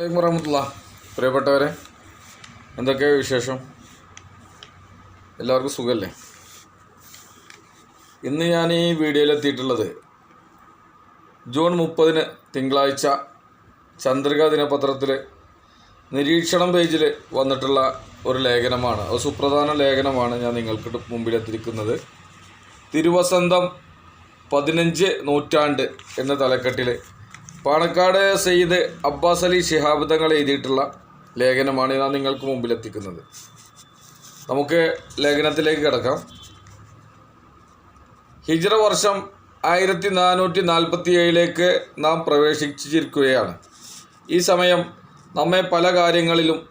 വലൈക്കും വറഹമത്തുള്ള. പ്രിയപ്പെട്ടവരെ എന്തൊക്കെ വിശേഷം? എല്ലാവർക്കും സുഖമല്ലേ ഇന്ന് ഞാൻ ഈ വീഡിയോയിൽ എത്തിയിട്ടുള്ളത് ജൂൺ മുപ്പതിന് തിങ്കളാഴ്ച ചന്ദ്രിക ദിനപത്രത്തിൽ നിരീക്ഷണം പേജിൽ വന്നിട്ടുള്ള ഒരു ലേഖനമാണ്. ഒരു സുപ്രധാന ലേഖനമാണ് ഞാൻ നിങ്ങൾക്ക് മുമ്പിലെത്തിരിക്കുന്നത് തിരുവസന്തം പതിനഞ്ച് നൂറ്റാണ്ട് എന്ന തലക്കെട്ടിൽ പാണക്കാട് സയ്യിദ് അബ്ബാസ് അലി ശിഹാബ് തങ്ങൾ എഴുതിയിട്ടുള്ള ലേഖനമാണ് ഞാൻ നിങ്ങൾക്ക് മുമ്പിൽ എത്തിക്കുന്നത്. നമുക്ക് ലേഖനത്തിലേക്ക് കിടക്കാം. ഹിജ്റ വർഷം ആയിരത്തി നാനൂറ്റി നാൽപ്പത്തി ഏഴിലേക്ക് നാം പ്രവേശിച്ചിരിക്കുകയാണ്. ഈ സമയം നമ്മെ പല കാര്യങ്ങളിലും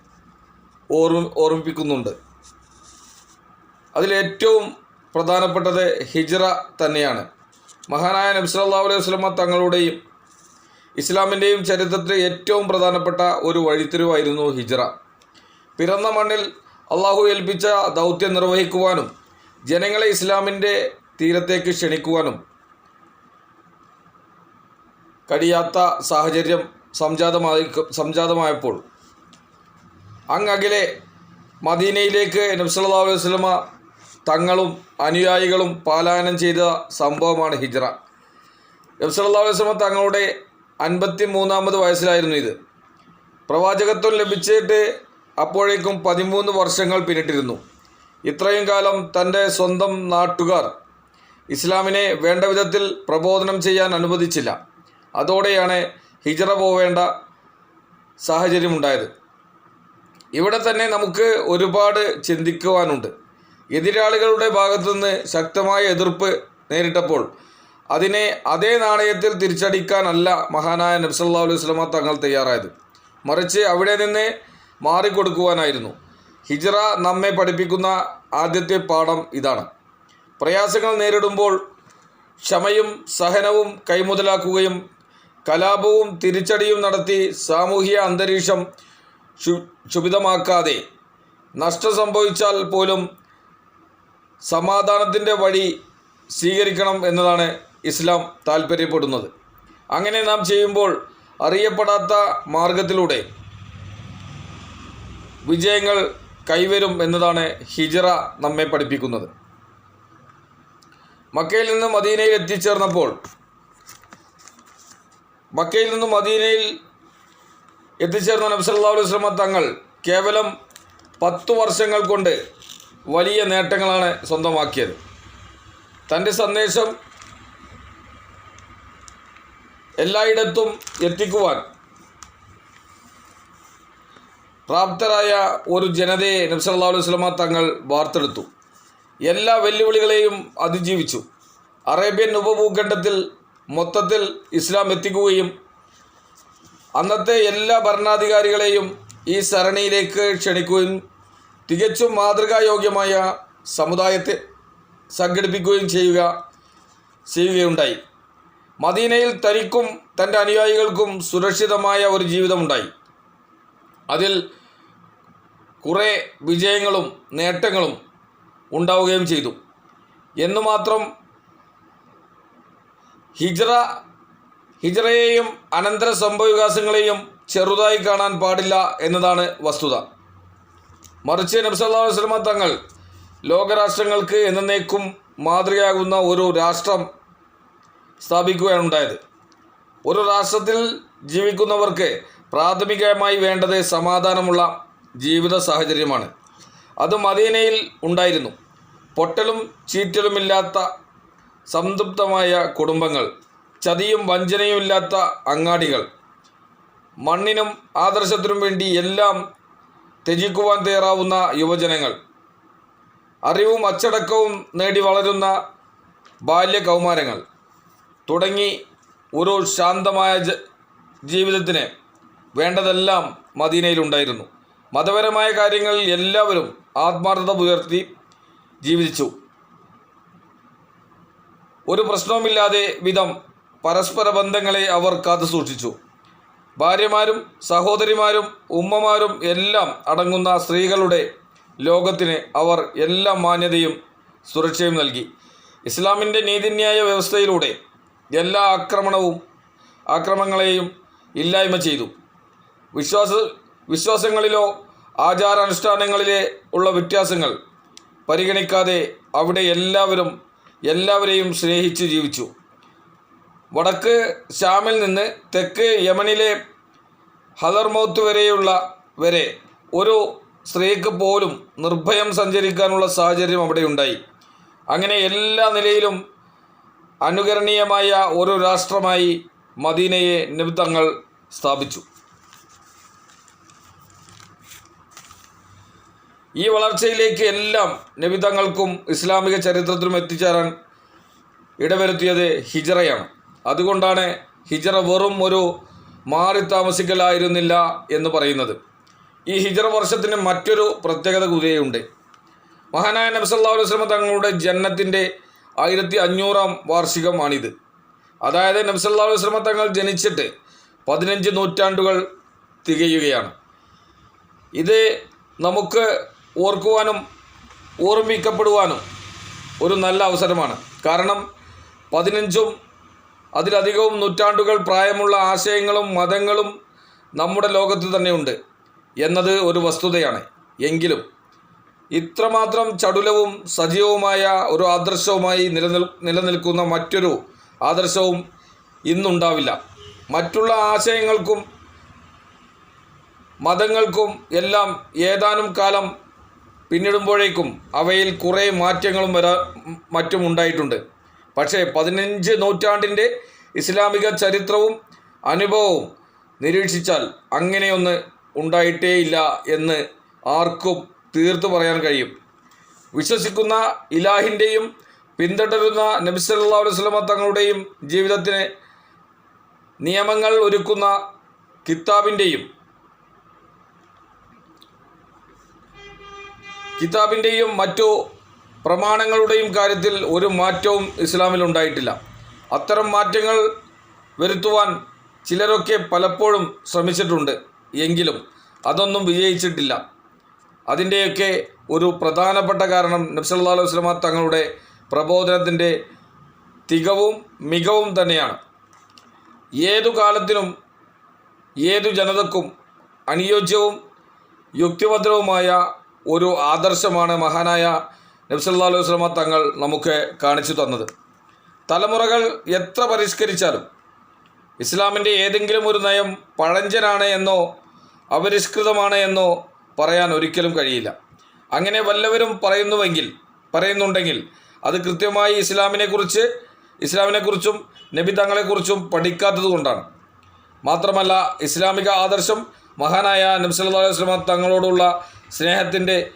ഓർമ്മ ഓർമ്മിപ്പിക്കുന്നുണ്ട്. അതിലേറ്റവും പ്രധാനപ്പെട്ടത് ഹിജ്റ തന്നെയാണ്. മഹാനായ നബ്സല്ലാ അലൈഹി വസ്ലമ തങ്ങളുടെയും ഇസ്ലാമിന്റെയും ചരിത്രത്തിലെ ഏറ്റവും പ്രധാനപ്പെട്ട ഒരു വഴിത്തിരിവായിരുന്നു ഹിജ്റ. പിറന്ന മണ്ണിൽ അള്ളാഹു ഏൽപ്പിച്ച ദൗത്യം നിർവഹിക്കുവാനും ജനങ്ങളെ ഇസ്ലാമിന്റെ തീരത്തേക്ക് ക്ഷണിക്കുവാനും കഴിയാത്ത സാഹചര്യം സംജാതമായി സംജാതമായപ്പോൾ അങ്ങകലെ മദീനയിലേക്ക് നബ്സല്ലാ അലൈഹി വസ്ലമ തങ്ങളും അനുയായികളും പാലായനം ചെയ്ത സംഭവമാണ് ഹിജ്റ. നബ്സല്ലാ അലൈഹി വസ്ലമ തങ്ങളുടെ അൻപത്തി മൂന്നാമത് വയസ്സിലായിരുന്നു ഇത്. പ്രവാചകത്വം ലഭിച്ചിട്ട് അപ്പോഴേക്കും പതിമൂന്ന് വർഷങ്ങൾ പിന്നിട്ടിരുന്നു. ഇത്രയും കാലം തന്റെ സ്വന്തം നാട്ടുകാർ ഇസ്ലാമിനെ വേണ്ട വിധത്തിൽ പ്രബോധനം ചെയ്യാൻ അനുവദിച്ചില്ല. അതോടെയാണ് ഹിജറ പോവേണ്ട സാഹചര്യമുണ്ടായത്. ഇവിടെ തന്നെ നമുക്ക് ഒരുപാട് ചിന്തിക്കുവാനുണ്ട്. എതിരാളികളുടെ ഭാഗത്തുനിന്ന് ശക്തമായ എതിർപ്പ് നേരിട്ടപ്പോൾ അതിനെ അതേ നാണയത്തിൽ തിരിച്ചടിക്കാനല്ല മഹാനായ നബ്സല്ലാ അലൈഹി സ്വലമ തങ്ങൾ തയ്യാറായത്. മറിച്ച് അവിടെ നിന്ന് മാറിക്കൊടുക്കുവാനായിരുന്നു. ഹിജ്റ നമ്മെ പഠിപ്പിക്കുന്ന ആദ്യത്തെ പാഠം ഇതാണ്. പ്രയാസങ്ങൾ നേരിടുമ്പോൾ ക്ഷമയും സഹനവും കൈമുതലാക്കുകയും കലാപവും തിരിച്ചടിയും നടത്തി സാമൂഹിക അന്തരീക്ഷം ക്ഷു ക്ഷുഭിതമാക്കാതെ നഷ്ടം സംഭവിച്ചാൽ പോലും സമാധാനത്തിന്റെ വഴി സ്വീകരിക്കണം എന്നതാണ് ഇസ്ലാം താല്പര്യപ്പെടുന്നത് അങ്ങനെ നാം ചെയ്യുമ്പോൾ അറിയപ്പെടാത്ത മാർഗത്തിലൂടെ വിജയങ്ങൾ കൈവരും എന്നതാണ് ഹിജറ നമ്മെ പഠിപ്പിക്കുന്നത്. മക്കയിൽ നിന്ന് മദീനയിൽ എത്തിച്ചേർന്നപ്പോൾ മക്കയിൽ നിന്ന് മദീനയിൽ എത്തിച്ചേർന്ന നബ്സല്ലാ അലൈഹി വസ്ലമ തങ്ങൾ കേവലം പത്തു വർഷങ്ങൾ കൊണ്ട് വലിയ നേട്ടങ്ങളാണ് സ്വന്തമാക്കിയത്. തന്റെ സന്ദേശം എല്ലായിടത്തും എത്തിക്കുവാൻ പ്രാപ്തരായ ഒരു ജനതയെ നബ്സല്ലാ അലൈഹി വസ്ലമ തങ്ങൾ വാർത്തെടുത്തു. എല്ലാ വെല്ലുവിളികളെയും അതിജീവിച്ചു. അറേബ്യൻ ഉപഭൂഖണ്ഡത്തിൽ മൊത്തത്തിൽ ഇസ്ലാം എത്തിക്കുകയും അന്നത്തെ എല്ലാ ഭരണാധികാരികളെയും ഈ സരണിയിലേക്ക് ക്ഷണിക്കുകയും തികച്ചും മാതൃകായോഗ്യമായ സമുദായത്തെ സംഘടിപ്പിക്കുകയും ചെയ്യുക ചെയ്യുകയുണ്ടായി. മദീനയിൽ തനിക്കും തന്റെ അനുയായികൾക്കും സുരക്ഷിതമായ ഒരു ജീവിതമുണ്ടായി. അതിൽ കുറേ വിജയങ്ങളും നേട്ടങ്ങളും ഉണ്ടാവുകയും ചെയ്തു. എന്നു മാത്രം ഹിജ്റ ഹിജ്റയെയും അനന്തര സംഭവവികാസങ്ങളെയും ചെറുതായി കാണാൻ പാടില്ല എന്നതാണ് വസ്തുത. മറിച്ച് നബ്സല്ലാ വസ്ലമ തങ്ങൾ ലോകരാഷ്ട്രങ്ങൾക്ക് എന്നേക്കും മാതൃകയാകുന്ന ഒരു രാഷ്ട്രം സ്ഥാപിക്കുകയാണ് ഉണ്ടായത് ഒരു രാഷ്ട്രത്തിൽ ജീവിക്കുന്നവർക്ക് പ്രാഥമികമായി വേണ്ടത് സമാധാനമുള്ള ജീവിത സാഹചര്യമാണ്. അത് മദീനയിൽ ഉണ്ടായിരുന്നു. പൊട്ടലും ചീറ്റലുമില്ലാത്ത സംതൃപ്തമായ കുടുംബങ്ങൾ ചതിയും വഞ്ചനയും ഇല്ലാത്ത അങ്ങാടികൾ മണ്ണിനും ആദർശത്തിനും വേണ്ടി എല്ലാം ത്യജിക്കുവാൻ തയ്യാറാവുന്ന യുവജനങ്ങൾ അറിവും അച്ചടക്കവും നേടി വളരുന്ന ബാല്യ കൗമാരങ്ങൾ തുടങ്ങി ഒരു ശാന്തമായ ജീവിതത്തിന് വേണ്ടതെല്ലാം മദീനയിലുണ്ടായിരുന്നു. മതപരമായ കാര്യങ്ങളിൽ എല്ലാവരും ആത്മാർത്ഥത പുലർത്തി ജീവിച്ചു. ഒരു പ്രശ്നവുമില്ലാതെ വിധം പരസ്പര ബന്ധങ്ങളെ അവർ കാത്തു സൂക്ഷിച്ചു. ഭാര്യമാരും സഹോദരിമാരും ഉമ്മമാരും എല്ലാം അടങ്ങുന്ന സ്ത്രീകളുടെ ലോകത്തിന് അവർ എല്ലാ മാന്യതയും സുരക്ഷയും നൽകി. ഇസ്ലാമിന്റെ നീതിന്യായ വ്യവസ്ഥയിലൂടെ എല്ലാ ആക്രമണവും ആക്രമണങ്ങളെയും ഇല്ലായ്മ ചെയ്തു. വിശ്വാസ വിശ്വാസങ്ങളിലോ ആചാരാനുഷ്ഠാനങ്ങളിലെ ഉള്ള വ്യത്യാസങ്ങൾ പരിഗണിക്കാതെ അവിടെ എല്ലാവരും എല്ലാവരെയും സ്നേഹിച്ച് ജീവിച്ചു. വടക്ക് ഷാമിൽ നിന്ന് തെക്ക് യമനിലെ ഹദർമൗത്ത് വരെയുള്ള വരെ ഒരു സ്ത്രീക്ക് പോലും നിർഭയം സഞ്ചരിക്കാനുള്ള സാഹചര്യം അവിടെ ഉണ്ടായി. അങ്ങനെ എല്ലാ നിലയിലും അനുകരണീയമായ ഒരു രാഷ്ട്രമായി മദീനയെ നിമിത്തങ്ങൾ സ്ഥാപിച്ചു. ഈ വളർച്ചയിലേക്ക് എല്ലാം നിബിതങ്ങൾക്കും ഇസ്ലാമിക ചരിത്രത്തിലും എത്തിച്ചേരാൻ ഇടവരുത്തിയത് ഹിജറയാണ്. അതുകൊണ്ടാണ് ഹിജറ വെറും ഒരു മാറി താമസിക്കലായിരുന്നില്ല എന്ന് പറയുന്നത്. ഈ ഹിജറ വർഷത്തിന് മറ്റൊരു പ്രത്യേകത കൂടിയുണ്ട്. മഹാനായ നബ്സല്ലാ വസ്ലമ തങ്ങളുടെ ജന്നത്തിന്റെ ആയിരത്തി അഞ്ഞൂറാം വാർഷികമാണിത്. അതായത് നബ്സല്ലാ വസ്ലമ തങ്ങൾ ജനിച്ചിട്ട് പതിനഞ്ച് നൂറ്റാണ്ടുകൾ തികയുകയാണ്. ഇത് നമുക്ക് ഓർക്കുവാനും ഓർമ്മിക്കപ്പെടുവാനും ഒരു നല്ല അവസരമാണ്. കാരണം പതിനഞ്ചും അതിലധികവും നൂറ്റാണ്ടുകൾ പ്രായമുള്ള ആശയങ്ങളും മതങ്ങളും നമ്മുടെ ലോകത്ത് തന്നെയുണ്ട് എന്നത് ഒരു വസ്തുതയാണ്. എങ്കിലും ഇത്രമാത്രം ചടുലവും സജീവവുമായ ഒരു ആദർശവുമായി നിലനിൽ നിലനിൽക്കുന്ന മറ്റൊരു ആദർശവും ഇന്നുണ്ടാവില്ല. മറ്റുള്ള ആശയങ്ങൾക്കും മതങ്ങൾക്കും എല്ലാം ഏതാനും കാലം പിന്നിടുമ്പോഴേക്കും അവയിൽ കുറേ മാറ്റങ്ങളും വരാ മറ്റും ഉണ്ടായിട്ടുണ്ട്. പക്ഷേ പതിനഞ്ച് നൂറ്റാണ്ടിന്റെ ഇസ്ലാമിക ചരിത്രവും അനുഭവവും നിരീക്ഷിച്ചാൽ അങ്ങനെയൊന്ന് ഉണ്ടായിട്ടേയില്ല എന്ന് ആർക്കും തീർത്തു പറയാൻ കഴിയും. വിശ്വസിക്കുന്ന ഇലാഹിന്റെയും പിന്തുടരുന്ന നബി സല്ലല്ലാഹു അലൈഹി വസല്ലമ തങ്ങളുടെയും ജീവിതത്തിന് നിയമങ്ങൾ ഒരുക്കുന്ന കിതാബിന്റെയും കിതാബിന്റെയും മറ്റു പ്രമാണങ്ങളുടെയും കാര്യത്തിൽ ഒരു മാറ്റവും ഇസ്ലാമിൽ ഉണ്ടായിട്ടില്ല. അത്തരം മാറ്റങ്ങൾ വരുത്തുവാൻ ചിലരൊക്കെ പലപ്പോഴും ശ്രമിച്ചിട്ടുണ്ട്. എങ്കിലും അതൊന്നും വിജയിച്ചിട്ടില്ല. അതിന്റെയൊക്കെ ഒരു പ്രധാനപ്പെട്ട കാരണം നബ്സല്ലാ അലൈഹി വസ്ലമ തങ്ങളുടെ പ്രബോധനത്തിന്റെ തികവും മികവും തന്നെയാണ്. ഏതു കാലത്തിനും ഏതു ജനതക്കും അനുയോജ്യവും യുക്തിഭദ്രവുമായ ഒരു ആദർശമാണ് മഹാനായ നബ്സല്ലാ അലൈഹി വസ്ലമ തങ്ങൾ നമുക്ക് കാണിച്ചു തന്നത്. തലമുറകൾ എത്ര പരിഷ്കരിച്ചാലും ഇസ്ലാമിന്റെ ഏതെങ്കിലും ഒരു നയം പഴഞ്ചനാണ് എന്നോ അപരിഷ്കൃതമാണ് എന്നോ പറയാൻ ഒരിക്കലും കഴിയില്ല. അങ്ങനെ വല്ലവരും പറയുന്നുവെങ്കിൽ പറയുന്നുണ്ടെങ്കിൽ അത് കൃത്യമായി ഇസ്ലാമിനെക്കുറിച്ച് ഇസ്ലാമിനെക്കുറിച്ചും നബി തങ്ങളെക്കുറിച്ചും പഠിക്കാത്തത് കൊണ്ടാണ്. മാത്രമല്ല ഇസ്ലാമിക ആദർശം മഹാനായ നബ്സല്ലാ വസ്ലമ തങ്ങളോടുള്ള സ്നേഹത്തിന്റെ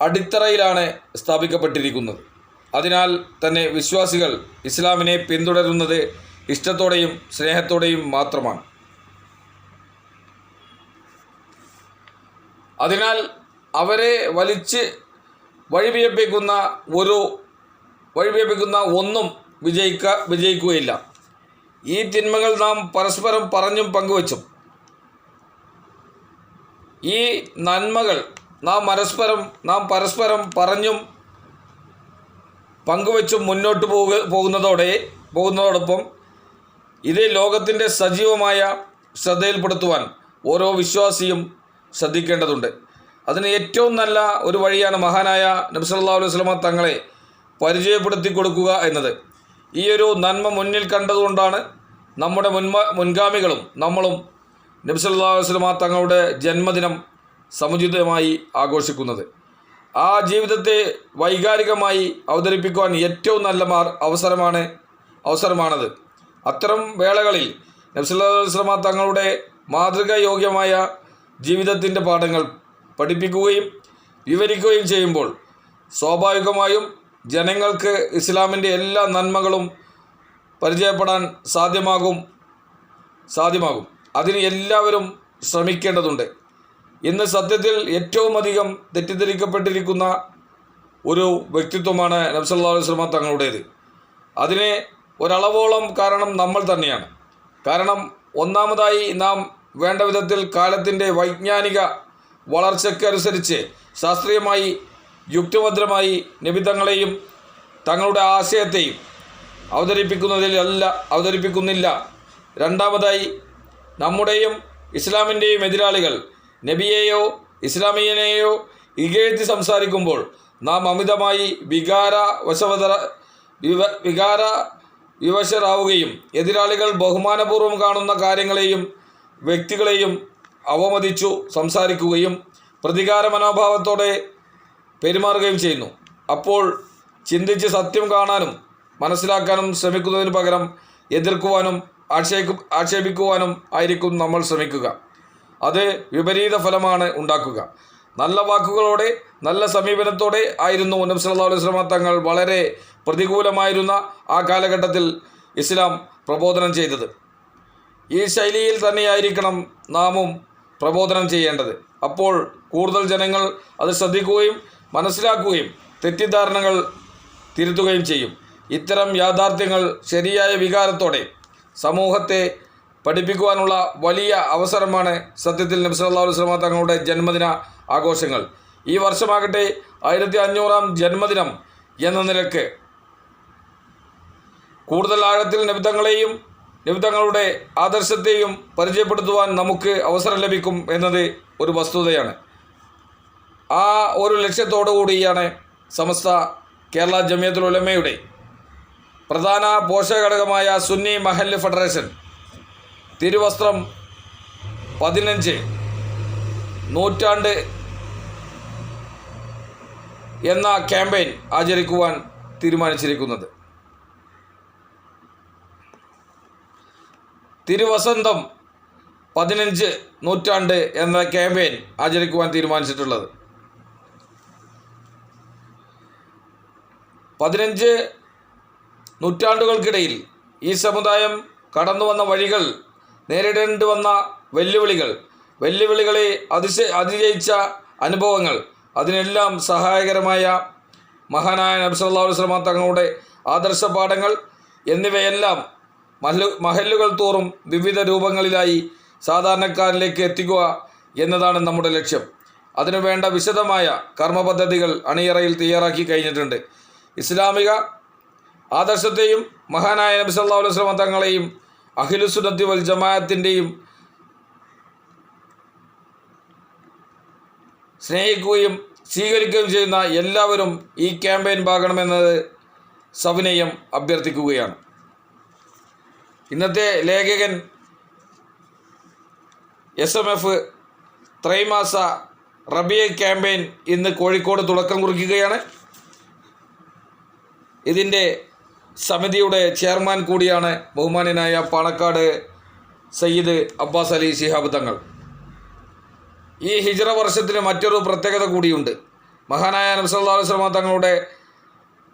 അടിത്തറയിലാണ് സ്ഥാപിക്കപ്പെട്ടിരിക്കുന്നത്. അതിനാൽ തന്നെ വിശ്വാസികൾ ഇസ്ലാമിനെ പിന്തുടരുന്നത് ഇഷ്ടത്തോടെയും സ്നേഹത്തോടെയും മാത്രമാണ്. അതിനാൽ അവരെ വലിച്ച് വഴിപിഴപ്പിക്കുന്ന ഒരു വഴിപിഴപ്പിക്കുന്ന ഒന്നും വിജയിക്ക വിജയിക്കുകയില്ല. ഈ തിന്മകൾ നാം പരസ്പരം പറഞ്ഞും പങ്കുവച്ചും. ഈ നന്മകൾ നാം പരസ്പരം നാം പരസ്പരം പറഞ്ഞും പങ്കുവച്ചും മുന്നോട്ട് പോകുക പോകുന്നതോടെ പോകുന്നതോടൊപ്പം ഇത് ലോകത്തിന്റെ സജീവമായ ശ്രദ്ധയിൽപ്പെടുത്തുവാൻ ഓരോ വിശ്വാസിയും ശ്രദ്ധിക്കേണ്ടതുണ്ട്. അതിന് ഏറ്റവും നല്ല ഒരു വഴിയാണ് മഹാനായ നബ്സല്ലാ അലൈഹി സ്വലമ തങ്ങളെ പരിചയപ്പെടുത്തി കൊടുക്കുക എന്നത്. ഈ ഒരു നന്മ മുന്നിൽ കണ്ടതുകൊണ്ടാണ് നമ്മുടെ മുൻമ മുൻഗാമികളും നമ്മളും നബ്സല്ലാ അലൈഹി സ്വലമ തങ്ങളുടെ ജന്മദിനം സമുചിതമായി ആഘോഷിക്കുന്നത്. ആ ജീവിതത്തെ വൈകാരികമായി അവതരിപ്പിക്കുവാൻ ഏറ്റവും നല്ല മാർ അവസരമാണ് അവസരമാണത്. അത്തരം വേളകളിൽ നബ്സല്ലാ അലൈഹി സ്വലമ തങ്ങളുടെ മാതൃകായോഗ്യമായ ജീവിതത്തിന്റെ പാഠങ്ങൾ പഠിപ്പിക്കുകയും വിവരിക്കുകയും ചെയ്യുമ്പോൾ സ്വാഭാവികമായും ജനങ്ങൾക്ക് ഇസ്ലാമിന്റെ എല്ലാ നന്മകളും പരിചയപ്പെടാൻ സാധ്യമാകും സാധ്യമാകും. അതിന് എല്ലാവരും ശ്രമിക്കേണ്ടതുണ്ട്. ഇന്ന് സത്യത്തിൽ ഏറ്റവും അധികം തെറ്റിദ്ധരിക്കപ്പെട്ടിരിക്കുന്ന ഒരു വ്യക്തിത്വമാണ് നബ്സല്ലാ വസ്ലമ തങ്ങളുടേത്. അതിന് ഒരളവോളം കാരണം നമ്മൾ തന്നെയാണ്. കാരണം ഒന്നാമതായി നാം വേണ്ട വിധത്തിൽ കാലത്തിന്റെ വൈജ്ഞാനിക വളർച്ചയ്ക്കനുസരിച്ച് ശാസ്ത്രീയമായി യുക്തിഭദ്രമായി നിബിധങ്ങളെയും തങ്ങളുടെ ആശയത്തെയും അവതരിപ്പിക്കുന്നതിലല്ല അവതരിപ്പിക്കുന്നില്ല. രണ്ടാമതായി നമ്മുടെയും ഇസ്ലാമിന്റെയും എതിരാളികൾ നബിയെയോ ഇസ്ലാമിയനെയോ ഇകഴ്ത്തി സംസാരിക്കുമ്പോൾ നാം അമിതമായി വികാര വശവതര വികാര വിവശരാവുകയും എതിരാളികൾ ബഹുമാനപൂർവം കാണുന്ന കാര്യങ്ങളെയും വ്യക്തികളെയും അവമതിച്ചു സംസാരിക്കുകയും പ്രതികാര മനോഭാവത്തോടെ പെരുമാറുകയും ചെയ്യുന്നു. അപ്പോൾ ചിന്തിച്ച് സത്യം കാണാനും മനസ്സിലാക്കാനും ശ്രമിക്കുന്നതിന് പകരം എതിർക്കുവാനും ആക്ഷേപ ആക്ഷേപിക്കുവാനും ആയിരിക്കും നമ്മൾ ശ്രമിക്കുക. അത് വിപരീത ഫലമാണ് ഉണ്ടാക്കുക. നല്ല വാക്കുകളോടെ നല്ല സമീപനത്തോടെ ആയിരുന്നു നബി സല്ലല്ലാഹു അലൈഹി വസല്ലമ തങ്ങൾ വളരെ പ്രതികൂലമായിരുന്ന ആ കാലഘട്ടത്തിൽ ഇസ്ലാം പ്രബോധനം ചെയ്തത്. ഈ ശൈലിയിൽ തന്നെയായിരിക്കണം നാമും പ്രബോധനം ചെയ്യേണ്ടത്. അപ്പോൾ കൂടുതൽ ജനങ്ങൾ അത് ശ്രദ്ധിക്കുകയും മനസ്സിലാക്കുകയും തെറ്റിദ്ധാരണകൾ തിരുത്തുകയും ചെയ്യും. ഇത്തരം യാഥാർത്ഥ്യങ്ങൾ ശരിയായ വികാരത്തോടെ സമൂഹത്തെ പഠിപ്പിക്കുവാനുള്ള വലിയ അവസരമാണ് സത്യത്തിൽ നബി വസ്ലമ തങ്ങളുടെ ജന്മദിന ആഘോഷങ്ങൾ. ഈ വർഷമാകട്ടെ ആയിരത്തി അഞ്ഞൂറാം ജന്മദിനം എന്ന നിലയ്ക്ക് കൂടുതൽ ആഴത്തിൽ നിബിധങ്ങളെയും നിബിധങ്ങളുടെ ആദർശത്തെയും പരിചയപ്പെടുത്തുവാൻ നമുക്ക് അവസരം ലഭിക്കും എന്നത് ഒരു വസ്തുതയാണ്. ആ ഒരു ലക്ഷ്യത്തോടു കൂടിയാണ് സമസ്ത കേരള ജമിയത്തുൽ ഉലമയുടെ പ്രധാന പോഷകഘടകമായ സുന്നി മഹൽ ഫെഡറേഷൻ തിരുവസ്ത്രം പതിനഞ്ച് നൂറ്റാണ്ട് എന്ന ക്യാമ്പയിൻ ആചരിക്കുവാൻ തീരുമാനിച്ചിരിക്കുന്നത്. തിരുവസന്തം പതിനഞ്ച് നൂറ്റാണ്ട് എന്ന ക്യാമ്പയിൻ ആചരിക്കുവാൻ തീരുമാനിച്ചിട്ടുള്ളത്. പതിനഞ്ച് നൂറ്റാണ്ടുകൾക്കിടയിൽ ഈ സമുദായം കടന്നു വന്ന വഴികൾ നേരിടേണ്ടി വന്ന വെല്ലുവിളികൾ വെല്ലുവിളികളെ അതിശ അതിജയിച്ച അനുഭവങ്ങൾ അതിനെല്ലാം സഹായകരമായ മഹാനായ നബി സല്ലല്ലാഹു അലൈഹി വസല്ലമ തങ്ങളുടെ ആദർശ പാഠങ്ങൾ എന്നിവയെല്ലാം മഹല്ലു മഹല്ലുകൾ തോറും വിവിധ രൂപങ്ങളിലായി സാധാരണക്കാരിലേക്ക് എത്തിക്കുക എന്നതാണ് നമ്മുടെ ലക്ഷ്യം. അതിനുവേണ്ട വിശദമായ കർമ്മപദ്ധതികൾ അണിയറയിൽ തയ്യാറാക്കി കഴിഞ്ഞിട്ടുണ്ട്. ഇസ്ലാമിക ആദർശത്തെയും മഹാനായ നബി സല്ലല്ലാഹു അലൈഹി വസല്ലമ തങ്ങളെയും അഖിലുസുന്നത്തി വൽ ജമാഅത്തിന്റെയും സ്നേഹിക്കുകയും സ്വീകരിക്കുകയും ചെയ്യുന്ന എല്ലാവരും ഈ ക്യാമ്പയിൻ ഭാഗണമെന്നത് സവിനയം അഭ്യർത്ഥിക്കുകയാണ്. ഇന്നത്തെ ലേഖകൻ എസ് എം എഫ് ത്രൈമാസ റബിയ ക്യാമ്പയിൻ ഇന്ന് കോഴിക്കോട് തുടക്കം കുറിക്കുകയാണ്. ഇതിന്റെ സമിതിയുടെ ചെയർമാൻ കൂടിയാണ് ബഹുമാനനായ പാണക്കാട് സയ്യിദ് അബ്ബാസ് അലി ശിഹാബ് തങ്ങൾ. ഈ ഹിജറ വർഷത്തിന് മറ്റൊരു പ്രത്യേകത കൂടിയുണ്ട്. മഹാനായ നബ്സല്ലാ തങ്ങളുടെ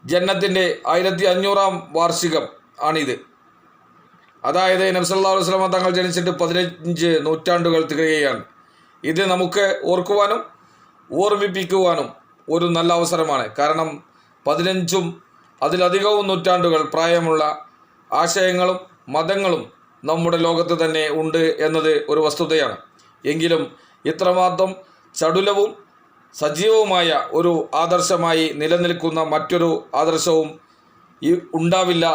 ജന്നത്തിന്റെ ആയിരത്തി അഞ്ഞൂറാം വാർഷികം ആണിത്. അതായത് നബ്സല്ലാ സ്വലമ തങ്ങൾ ജനിച്ചിട്ട് പതിനഞ്ച് നൂറ്റാണ്ടുകൾ തികയുകയാണ്. ഇത് നമുക്ക് ഓർക്കുവാനും ഓർമ്മിപ്പിക്കുവാനും ഒരു നല്ല അവസരമാണ്. കാരണം പതിനഞ്ചും അതിലധികവും നൂറ്റാണ്ടുകൾ പ്രായമുള്ള ആശയങ്ങളും മതങ്ങളും നമ്മുടെ ലോകത്ത് തന്നെ ഉണ്ട് എന്നത് ഒരു വസ്തുതയാണ്. എങ്കിലും ഇത്രമാത്രം ചടുലവും സജീവവുമായ ഒരു ആദർശമായി നിലനിൽക്കുന്ന മറ്റൊരു ആദർശവും ഈ ഉണ്ടാവില്ല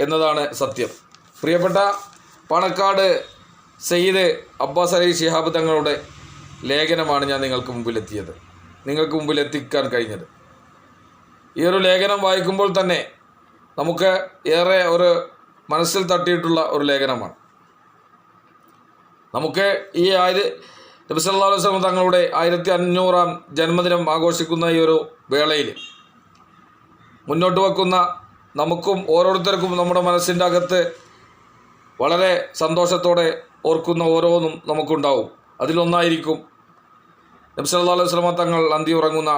എന്നതാണ് സത്യം. പ്രിയപ്പെട്ട പണക്കാട് സയ്യിദ് അബ്ബാസ് അലി ഷിഹാബ് തങ്ങളുടെ ലേഖനമാണ് ഞാൻ നിങ്ങൾക്ക് മുമ്പിലെത്തിയത്. നിങ്ങൾക്ക് മുമ്പിൽ എത്തിക്കാൻ കഴിഞ്ഞത്. ഈ ഒരു ലേഖനം വായിക്കുമ്പോൾ തന്നെ നമുക്ക് ഏറെ ഒരു മനസ്സിൽ തട്ടിയിട്ടുള്ള ഒരു ലേഖനമാണ്. നമുക്ക് ഈ ആയിരം നബിസല്ലാ അലൈഹി തങ്ങളുടെ ആയിരത്തി അഞ്ഞൂറാം ജന്മദിനം ആഘോഷിക്കുന്ന ഈ ഒരു വേളയിൽ മുന്നോട്ട് വെക്കുന്ന നമുക്കും ഓരോരുത്തർക്കും നമ്മുടെ മനസ്സിന്റെ അകത്ത് വളരെ സന്തോഷത്തോടെ ഓർക്കുന്ന ഓരോന്നും നമുക്കുണ്ടാവും. അതിലൊന്നായിരിക്കും നബി സല്ലല്ലാഹു അലൈഹി വസല്ലം തങ്ങൾ അന്തി ഉറങ്ങുന്ന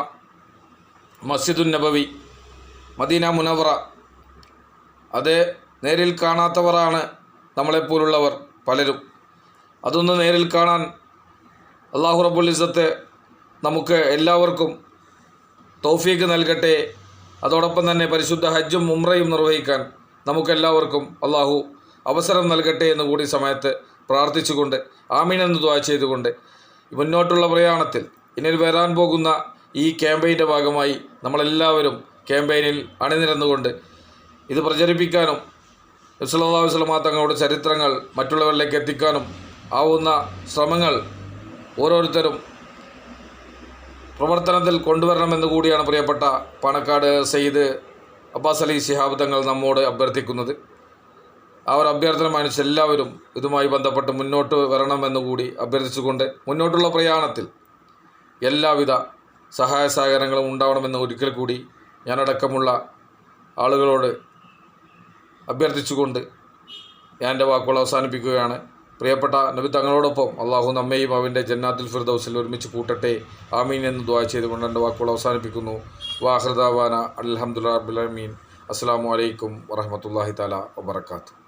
മസ്ജിദുൻ നബവി മദീന മുനവറ. അത് നേരിൽ കാണാത്തവരാണ് നമ്മളെപ്പോലുള്ളവർ പലരും. അതൊന്ന് നേരിൽ കാണാൻ അള്ളാഹു റബ്ബുൽ ഇസ്സത്ത് നമുക്ക് എല്ലാവർക്കും തൗഫീക്ക് നൽകട്ടെ. അതോടൊപ്പം തന്നെ പരിശുദ്ധ ഹജ്ജും ഉംറയും നിർവഹിക്കാൻ നമുക്കെല്ലാവർക്കും അള്ളാഹു അവസരം നൽകട്ടെ എന്ന് കൂടി സമയത്ത് പ്രാർത്ഥിച്ചുകൊണ്ട് ആമീൻ എന്ന് ദ്വാ ചെയ്തുകൊണ്ട് മുന്നോട്ടുള്ള പ്രയാണത്തിൽ ഇനി വരാൻ പോകുന്ന ഈ ക്യാമ്പയിന്റെ ഭാഗമായി നമ്മളെല്ലാവരും ക്യാമ്പയിനിൽ അണിനിരന്നുകൊണ്ട് ഇത് പ്രചരിപ്പിക്കാനും നബ്സല്ലാ വസ്ലമാ തങ്ങളുടെ ചരിത്രങ്ങൾ മറ്റുള്ളവരിലേക്ക് എത്തിക്കാനും ആവുന്ന ശ്രമങ്ങൾ ഓരോരുത്തരും പ്രവർത്തനത്തിൽ കൊണ്ടുവരണമെന്ന് കൂടിയാണ് പ്രിയപ്പെട്ട പണക്കാട് സയ്യിദ് അബ്ബാസ് അലി ശിഹാബ് തങ്ങൾ നമ്മോട് അഭ്യർത്ഥിക്കുന്നത്. ഒരു അഭ്യർത്ഥന മാനിച്ച് എല്ലാവരും ഇതുമായി ബന്ധപ്പെട്ട് മുന്നോട്ട് വരണമെന്ന് കൂടി അഭ്യർത്ഥിച്ചുകൊണ്ട് മുന്നോട്ടുള്ള പ്രയാണത്തിൽ എല്ലാവിധ സഹായ സഹകരണങ്ങളും ഉണ്ടാവണമെന്ന് ഒരിക്കൽ കൂടി ഞാനടക്കമുള്ള ആളുകളോട് അഭ്യർത്ഥിച്ചുകൊണ്ട് ഞാൻ എന്റെ വാക്കുകൾ അവസാനിപ്പിക്കുകയാണ്. പ്രിയപ്പെട്ട നബി തങ്ങളോടൊപ്പം അള്ളാഹു നമ്മയും അവന്റെ ജന്നാത്തുൽ ഫിർദൗസിൽ ഒരുമിച്ച് കൂട്ടട്ടെ. ആമീൻ എന്ന് ദ്വാ ചെയ്തുകൊണ്ട് എന്റെ വാക്കുകൾ അവസാനിപ്പിക്കുന്നു. വാഹൃദാവാന അലഹമുല്ലാ റബുലമീൻ അസ്സാം വലൈക്കും വറഹമത്തല്ലാഹി താല വബർക്കാത്തു